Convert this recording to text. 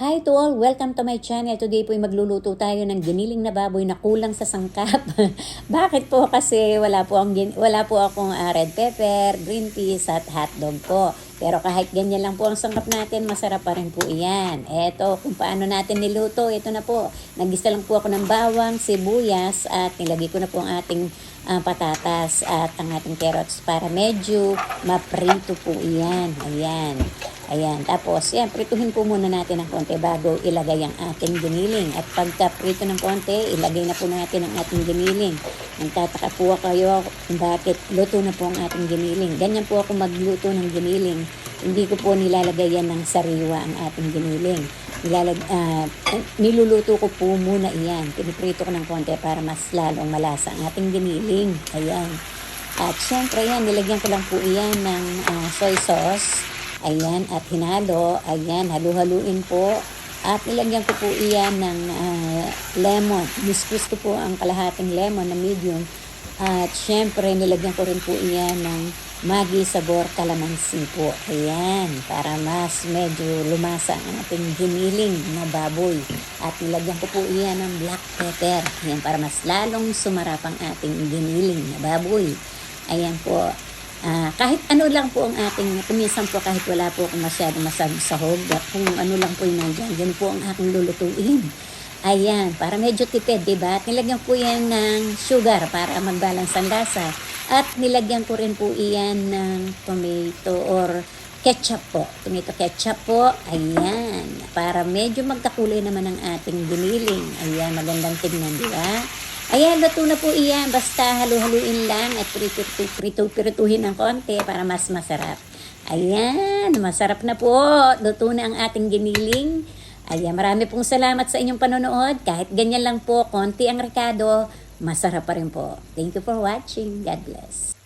Hi to all! Welcome to my channel. Today po ay magluluto tayo ng giniling na baboy na kulang sa sangkap. Bakit po? Kasi wala po, ang, wala po akong ah, red pepper, green peas at hotdog po. Pero kahit ganyan lang po ang sangkap natin, masarap pa rin po iyan. Eto, kung paano natin niluto, ito na po. Nagista lang po ako ng bawang, sibuyas at nilagay ko na po ang ating ah, patatas at ang ating carrots para medyo maprito po iyan. Ayan. Ayan, tapos yan, prituhin po muna natin ng konti bago ilagay ang ating giniling. At pagka prito ng konti, ilagay na po natin ang ating giniling. Nagtataka po kayo kung bakit luto na po ang ating giniling. Ganyan po ako magluto ng giniling. Hindi ko po nilalagay yan ng sariwa ang ating giniling. Nilalag, ah, niluluto ko po muna iyan. Piniprito ko ng konti para mas lalong malasa ang ating giniling. Ayan. At syempre yan, nilagyan ko lang po iyan ng ah, soy sauce. Ayan, at hinalo. Ayan, halu-haluin po. At nilagyan ko po iyan ng ah, lemon. Nisqueeze ko po ang kalahating lemon na medium. At syempre, nilagyan ko rin po iyan ng Maggi Sabor Calamansi po. Ayan, para mas medyo lumasa ang ating giniling na baboy. At nilagyan ko po iyan ng black pepper. Ayan, para mas lalong sumarap ang ating giniling na baboy. Ayan po. Ah, kahit ano lang po ang ating, kuminsan po kahit wala po akong masyado masag sahog, at kung ano lang po yung nandyan, yan po ang aking lulutuin. Ayan, para medyo tipid, di ba? Nilagyan po yan ng sugar para mag-balance ang lasa. At nilagyan ko rin po iyan ng tomato or ketchup po. Tomato ketchup po. Ayan. Para medyo magkakulay naman ang ating giniling. Ayan, magandang tignan, di ba? Ayan, luto na po iyan. Basta halu-haluin lang at prito-prituhin ng konti para mas masarap. Ayan, masarap na po. Luto na ang ating giniling. Ayan, marami pong salamat sa inyong panonood. Kahit ganyan lang po, konti ang rekado, masarap pa rin po. Thank you for watching. God bless.